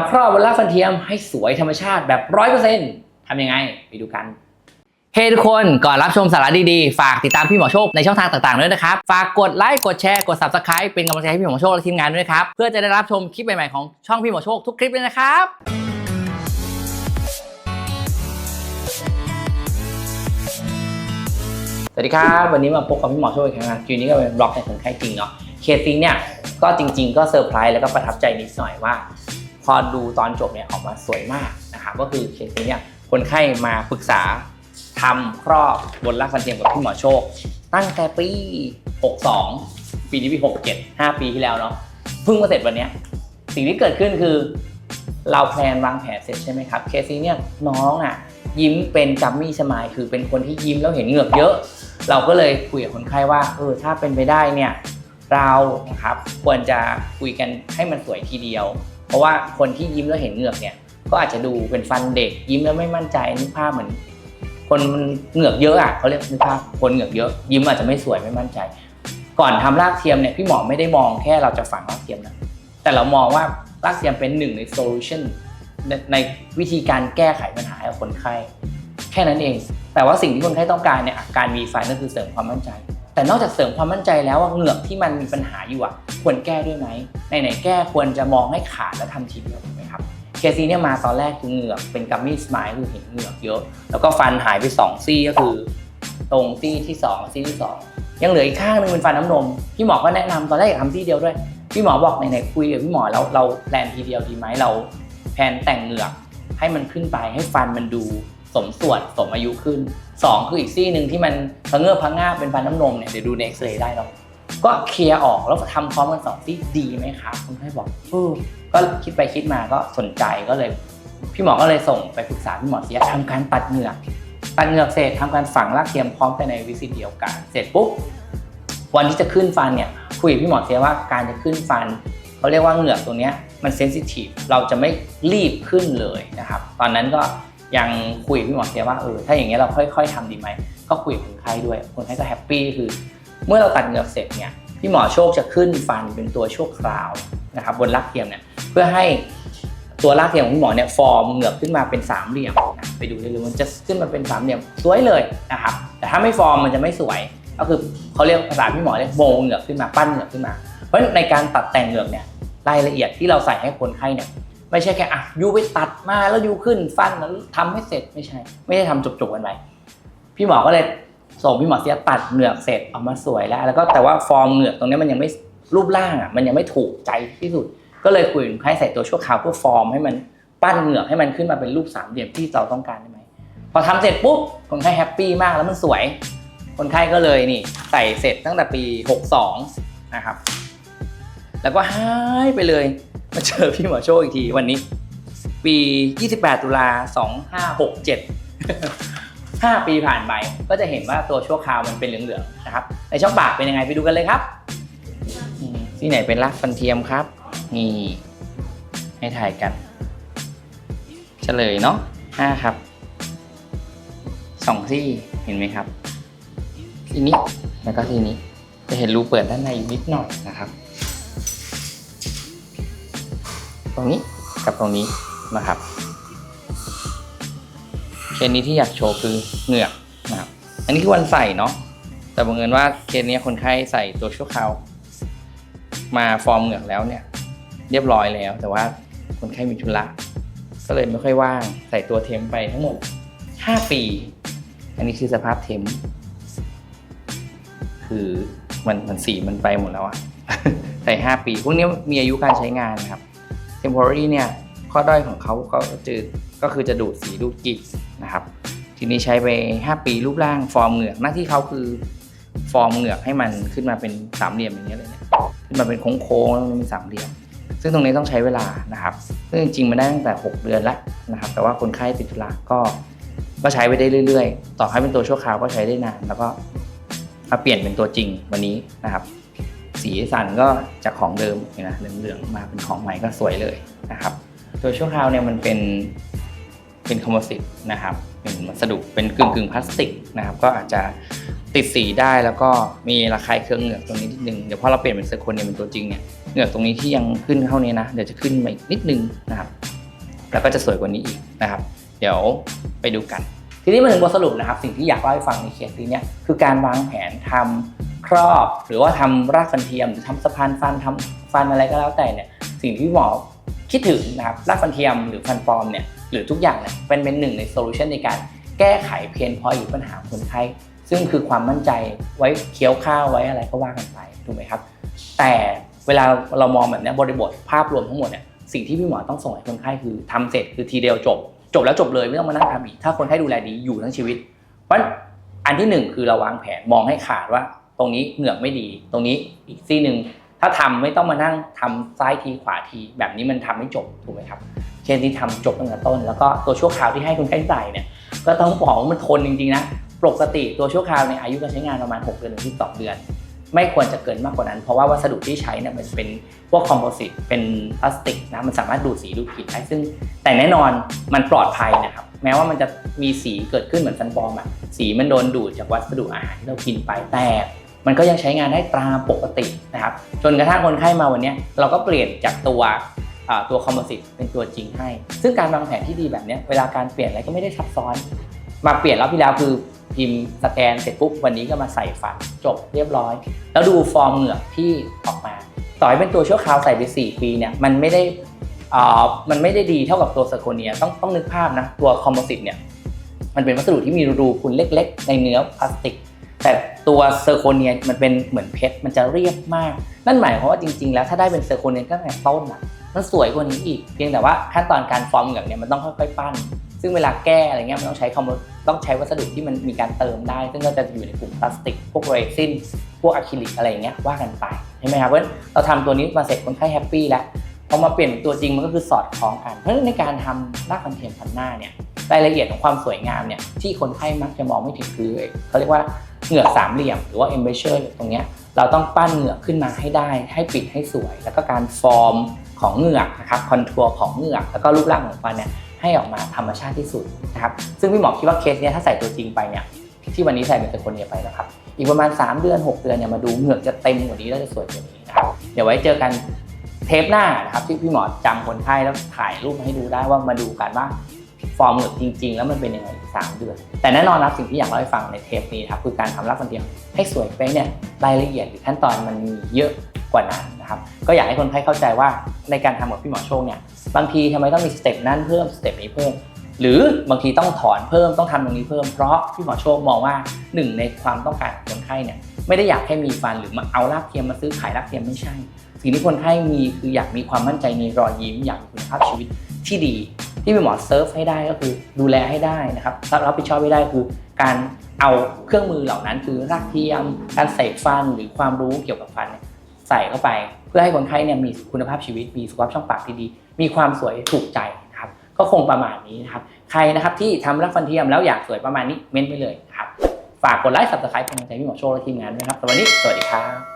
ำครอบบนรากฟันเทียมให้สวยธรรมชาติแบบร้อยเปอร์เซ็นต์ทำยังไงไปดูกันเฮ้ทุกคนก่อนรับชมสาระดีๆ ฝากติดตามพี่หมอโชคในช่องทางต่างๆด้วยนะครับ ฝากกดไลค์กดแชร์กด subscribe เป็นกำลังใจให้พี่หมอโชคและทีมงานด้วยนะครับ เพื่อจะได้รับชมคลิปใหม่ๆของช่องพี่หมอโชคทุกคลิปเลยนะครับสวัสดีครับ วันนี้มาพบกับพี่หมอโชคอีกครั้งนะทีนี้ก็เป็นบล็อกในคนไข้จริงเนาะเคสนี้เนี่ยก็จริง ๆ ก็เซอร์ไพรส์แล้วก็ประทับใจนิดหน่อยว่า พอดูตอนจบเนี่ยออกมาสวยมากนะครับก็คือเคสนี้เนี่ยคนไข้มาปรึกษาทำครอบบนรากฟันเทียมกับพี่หมอโชค ตั้งแต่ปี 62 ปีนี้ปี 67 5 ปีที่แล้วเนาะเพิ่งมาเสร็จวันนี้สิ่งที่เกิดขึ้นคือ เราแพลนวางแผนเสร็จใช่ไหมครับเคสนี้เนี่ยน้องอะยิ้มเป็นจัมมี่สมายคือเป็นคนที่ยิ้มแล้วเห็นเหงือกเยอะ เราก็เลยคุยกับคนไข้ว่าเออถ้าเป็นไปได้เนี่ยเรานะครับควรจะคุยกันให้มันสวยทีเดียว ราะว่าคนที่ยิ้มแล้วเห็นเหงือกเนี่ยก็อาจจะดูเป็นฟันเด็กยิ้มแล้วไม่มั่นใจนึกภาพเหมือน คนมันเหงือกเยอะอะเขาเรียกนึกภาพคนเหงือกเยอะ ยิ้มอาจจะไม่สวยไม่มั่นใจ ก่อนทำรากเทียมเนี่ยพี่หมอไม่ได้มองแค่เราจะฝังรากเทียมนะแต่เรามองว่ารากเทียมเป็นหนึ่งในโซลูชันในวิธีการแก้ไขปัญหาให้กับคนไข้แค่นั้นเอง แต่ว่าสิ่งที่คนไข้ต้องการเนี่ยอาการมีฟันก็คือเสริมความมั่นใจ แต่นอกจากเสริมความมั่นใจแล้วว่าเหงือกที่มันมีปัญหาอยู่อะควรแก้ด้วยไหมในไหนแก้ควรจะมองให้ขาดแล้วทำทีเดียวถูกไหมครับเคสนี้เนี่ยมาตอนแรกคือเหงือกเป็นกัมมี่สมายคือเห็นเหงือกเยอะ แล้วก็ฟันหายไปสองซี่ก็คือตรงซี่ที่สองซี่ที่สองยังเหลืออีกข้างหนึงเป็นฟันน้ำนมพี่หมอก็แนะนำตอนแรกอยากทำซี่เดียวด้วยพี่หมอบอกไหนๆคุยกับพี่หมอแล้วเราแพลนทีเดียวดีไหมเราแพลนแต่งเหงือกให้มันขึ้นไปให้ฟันมันดูสมส่วนสมอายุขึ้น สองคืออีกซี่หนึ่งที่มันพะเงือพะง่าบเป็นฟันน้ำนมเนี่ยเดี๋ยวดูในเอ็กซเรย์ได้เนาะก็เคลียร์ออกแล้วทำพร้อมกันสองซี่ดีไหมครับคนไข้บอกเออก็คิดไปคิดมาก็สนใจก็เลย พี่หมอก็เลยส่งไปปรึกษาพี่หมอเสียทำการตัดเหงือกตัดเหงือกเสร็จทำการฝังรากเทียมพร้อมกันในวิสิตเดียวกัน เสร็จปุ๊บวันที่จะขึ้นฟันเนี่ยคุยกับพี่หมอเสียว่าการจะขึ้นฟันเขาเรียกว่าเหงือกตรงเนี้ยมันเซนซิทีฟเราจะไม่รีบขึ้นเลยนะครับ ตอนนั้นก็ ยังคุยกับพี่หมอเสียว่าเออถ้าอย่างเงี้ยเราค่อย ๆทำดีไหมก็คุยกับคนไข้ด้วยคนไข้ก็แฮปปี้คือ เมื่อเราตัดเหงือกเสร็จเนี่ยพี่หมอโชคจะขึ้นฟันเป็นตัวชั่วคราวนะครับบนรากเทียมเนี่ยเพื่อให้ตัวรากเทียมของคุณหมอเนี่ยฟอร์มเหงือกขึ้นมาเป็นสามเหลี่ยมนะไปดูได้เลยมันจะขึ้นมาเป็นสามเหลี่ยมสวยเลยนะครับแต่ถ้าไม่ฟอร์มมันจะไม่สวย ก็คือเขาเรียกภาษาพี่หมอเรียกโมเหงือกขึ้นมาปั้นเหงือกขึ้นมา เพราะในการตัดแต่งเหงือกเนี่ยรายละเอียดที่เราใส่ให้คนไข้เนี่ย ไม่ใช่แค่อะยูไปตัดมาแล้วยูขึ้นฟันแล้วทำให้เสร็จไม่ใช่ ไม่ได้ทำจบๆกันไปพี่หมอก็เลยส่งพี่หมอเสียตัดเหงือกเสร็จออกมาสวยแล้ว แล้วก็แต่ว่าฟอร์มเหงือกตรงนี้มันยังไม่รูปร่างอะมันยังไม่ถูกใจที่สุด ก็เลยคุยกับคนไข้ใส่ตัวชั่วคราวเพื่อฟอร์มให้มันปั้นเหงือกให้มันขึ้นมาเป็นรูปสามเหลี่ยมที่เราต้องการได้ไหมพอทำเสร็จปุ๊บคนไข้แฮปปี้มากแล้วมันสวย คนไข้ก็เลยนี่ใส่เสร็จตั้งแต่ปี 62 นะครับ แล้วก็หายไปเลย มาเจอพี่หมอโชคอีกทีวันนี้ ปี 28 ตุลา 2567 5 ปีผ่านไปก็จะเห็นว่าตัวชั่วคราวมันเป็นเหลืองๆนะครับในช่องปากเป็นยังไงไปดูกันเลยครับที่ไหนเป็นรากฟันเทียมครับ นี่ ให้ถ่ายกันเฉลยเนาะห้าครับสองซี่เห็นไหมครับ ทีนี้แล้วก็ทีนี้จะเห็นรูเปิดด้านในนิดหน่อยนะครับ ตรงนี้กับตรงนี้นะครับเคสนี้ที่อยากโชว์คือเหงือกนะครับอันนี้คือวันใส่เนาะแต่บังเอิญว่าเคสนี้คนไข้ใส่ตัวชั่วคราวมาฟอร์มเหงือกแล้วเนี่ย เรียบร้อยแล้ว แต่ว่าคนไข้มีธุระก็เลยไม่ค่อยว่างใส่ตัวเทมไปทั้งหมด 5 ปี อันนี้คือสภาพเทมคือมันมันสีมันไปหมดแล้วอะใส่ 5 ปี พวกนี้มีอายุการใช้งานนะครับ temporary เนี่ยข้อด้อยของเขาก็จะก็คือจะดูดสีดูดกิ่นนะครับ ทีนี้ใช้ไป 5 ปีรูปร่างฟอร์มเหงือกหน้าที่เขาคือฟอร์มเหงือกให้มันขึ้นมาเป็นสามเหลี่ยมอย่างเงี้ยเลยเนี่ยขึ้นมาเป็นโค้งๆแล้วมันเป็นสามเหลี่ยม ซึ่งตรงนี้ต้องใช้เวลานะครับ ซึ่งจริงๆมันได้ตั้งแต่ 6 เดือนแล้วนะครับ แต่ว่าคนไข้ติดธุระก็ก็ใช้ไปได้เรื่อย ๆ ต่อให้เป็นตัวชั่วคราวก็ใช้ได้นาน แล้วก็มาเปลี่ยนเป็นตัวจริงวันนี้นะครับ สีสันก็จากของเดิมนะเหลืองๆมาเป็นของใหม่ก็สวยเลยนะครับ ตัวชั่วคราวเนี่ยมันเป็นเป็นคอมโพสิตนะครับเป็นวัสดุเป็นกึ่งกึ่งพลาสติกนะครับก็อาจจะติดสีได้แล้วก็มีระคายเคืองเหงือกตรงนี้นิดนึงเดี๋ยวพอเราเปลี่ยนเป็นเซอร์โคนเนี่ยเป็นตัวจริงเนี่ยเหงือกตรงนี้ที่ยังขึ้นเข้าเนี้นะเดี๋ยวจะขึ้นมาอีกนิดนึงนะครับ แล้วก็จะสวยกว่านี้อีกนะครับ เดี๋ยวไปดูกัน ทีนี้มาถึงบทสรุปนะครับ สิ่งที่อยากเล่าให้ฟังในเคสนี้เนี่ยคือการวางแผนทำ ครอบ หรือว่าทำรากฟันเทียมหรือทำสะพานฟันทำฟันอะไรก็แล้วแต่เนี่ยสิ่งที่หมอคิดถึงนะครับรากฟันเทียมหรือฟันปลอมเนี่ยหรือทุกอย่างเนี่ยเป็นเป็นหนึ่งในโซลูชันในการแก้ไขเพนพอยหรือปัญหาคนไข้ซึ่งคือความมั่นใจไว้เคี้ยวข้าวไว้อะไรก็ว่ากันไปถูกไหมครับ แต่เวลาเรามองแบบนี้บริบทภาพรวมทั้งหมดเนี่ยสิ่งที่พี่หมอต้องส่งให้คนไข้คือทำเสร็จคือทีเดียวจบ จบแล้วจบเลยไม่ต้องมานั่งทำอีกถ้าคนไข้ดูแลดีอยู่ทั้งชีวิต เพราะอันที่หนึ่งคือเราวางแผนมองให้ขาดว่า ตรงนี้เหงือกไม่ดี ตรงนี้อีกซี่หนึ่งถ้าทำไม่ต้องมานั่งทำซ้ายทีขวาที แบบนี้มันทำไม่จบถูกไหมครับเช่นที่ทำจบตั้งแต่ต้น แล้วก็ตัวชั่วคราวที่ให้คนไข้ใส่เนี่ยก็ต้องบอกว่ามันทนจริงๆนะปกติตัวชั่วคราวในยอายุการใช้งานประมาณ 6 เดือนถึง12เดือน ไม่ควรจะเกินมากกว่านั้น เพราะว่าวัสดุที่ใช้เนี่ยมันเป็นพวกคอมโพสิตเป็นพลาสติกนะมันสามารถดูดสีดูดกลิ่นได้ซึ่ง แต่แน่นอนมันปลอดภัยนะครับแม้ว่ามันจะมีสีเกิดขึ้นเหมือนฟันปลอมอะสีมันโดนดูดจากวัสดุอาหารที่เรากินไปแต่ มันก็ยังใช้งานได้ตามปกตินะครับจนกระทั่งคนไข้มาวันนี้เราก็เปลี่ยนจากตัวตัวคอมโพสิตเป็นตัวจริงให้ ซึ่งการวางแผนที่ดีแบบนี้เวลาการเปลี่ยนอะไรก็ไม่ได้ซับซ้อน มาเปลี่ยนรอบที่แล้วคือพิมพ์สแกนเสร็จปุ๊บวันนี้ก็มาใส่ฝันจบเรียบร้อย แล้วดูฟอร์มเหงือกที่ออกมา ต่อให้เป็นตัวชั่วคราวใส่ไป 4 ปีเนี่ยมันไม่ได้อ่ามันไม่ได้ดีเท่ากับตัวเซโคเนียต้องต้องนึกภาพนะ ตัวคอมโพสิตเนี่ยมันเป็นวัสดุที่มีรูพุนเล็ก ๆ ในเนื้อพลาสติก แต่ตัวเซอร์โคเนียมันเป็นเหมือนเพชรมันจะเรียบมาก นั่นหมายความว่าจริง ๆ แล้วถ้าได้เป็นเซอร์โคเนียตั้งแต่ต้นอะมันสวยกว่านี้อีก เพียงแต่ว่าขั้นตอนการฟอร์มเหงือกเนี่ยมันต้องค่อยๆปั้น ซึ่งเวลาแก้อะไรเงี้ยมันต้องใช้คอมต้องใช้วัสดุที่มันมีการเติมได้ ซึ่งก็จะอยู่ในกลุ่มพลาสติก พวกเรซินพวกอะคริลิกอะไรเงี้ยว่ากันไปใช่ไหมครับเพราะเราทำตัวนี้มาเสร็จคนไข้แฮปปี้แล้วพอมาเปลี่ยนตัวจริงมันก็คือสอดคล้องกัน เพราะฉะนั้นในการทำรากฟันเทียมพันหน้าเนี่ยรายละเอียดของความสวยงามเนี่ยที่คนไข้มักจะมองไม่ถึงคือเขาเรียกว่า เหงือกสามเหลี่ยมหรือว่า embouchure ตรงเนี้ยเราต้องปั้นเหงือกขึ้นมาให้ได้ ให้ปิดให้สวย แล้วก็การฟอร์มของเหงือกนะครับคอนทัวร์ของเหงือกแล้วก็รูปร่างของฟันเนี่ยให้ออกมาธรรมชาติที่สุดนะครับซึ่งพี่หมอคิดว่าเคสเนี้ยถ้าใส่ตัวจริงไปเนี่ยที่วันนี้ใส่เป็นตัวคนเนียวไปนะครับอีกประมาณ 3 เดือน 6 เดือนเนี่ยมาดูเหงือกจะเต็มกว่านี้แล้วจะสวยกว่านี้นะครับเดี๋ยวไว้เจอกันเทปหน้านะครับที่พี่หมอจำคนไข้แล้วถ่ายรูปมาให้ดูได้ว่ามาดูกันว่า ฟอร์มเหงือกจริง ๆ แล้วมันเป็นยังไงอีกสามเดือน แต่แน่นอนนะสิ่งที่อยากเล่าให้ฟังในเทปนี้ครับคือการทำรักฟันเทียมให้สวยเป๊ะเนี่ยรายละเอียดหรือขั้นตอนมันมีเยอะกว่านั้นนะครับก็อยากให้คนไข้เข้าใจว่าในการทำกับพี่หมอโชคเนี่ยบางทีทำไมต้องมีสเต็ปนั้นเพิ่มสเต็ปนี้เพิ่มหรือบางทีต้องถอนเพิ่มต้องทำตรงนี้เพิ่มเพราะพี่หมอโชคมองว่าหนึ่งในความต้องการของคนไข้เนี่ยไม่ได้อยากให้มีฟันหรือมาเอารากเทียมมาซื้อขายรากเทียมไม่ใช่ สิ่งที่คนไข้มีคืออยากมีความมั่นใจในรอยยิ้มอยากมีคุณภาพชีวิต ที่ดี ที่พี่หมอเซิร์ฟให้ได้ก็คือดูแลให้ได้นะครับรับผิดชอบให้ได้คือการเอาเครื่องมือเหล่านั้น คือรากเทียมการใส่ฟันหรือความรู้เกี่ยวกับฟันใส่เข้าไป เพื่อให้คนไข้เนี่ยมีคุณภาพชีวิตมีสุขภาพช่องปากที่ดี มีความสวยถูกใจนะครับก็คงประมาณนี้นะครับใครนะครับที่ทำรักฟันเทียมแล้วอยากสวยประมาณนี้เม้นไปเลยครับฝากกดไลค์ subscribe เป็นกำลังใจพี่หมอโชว์และทีมงานด้วยครับสวัสดีสวัสดีครับ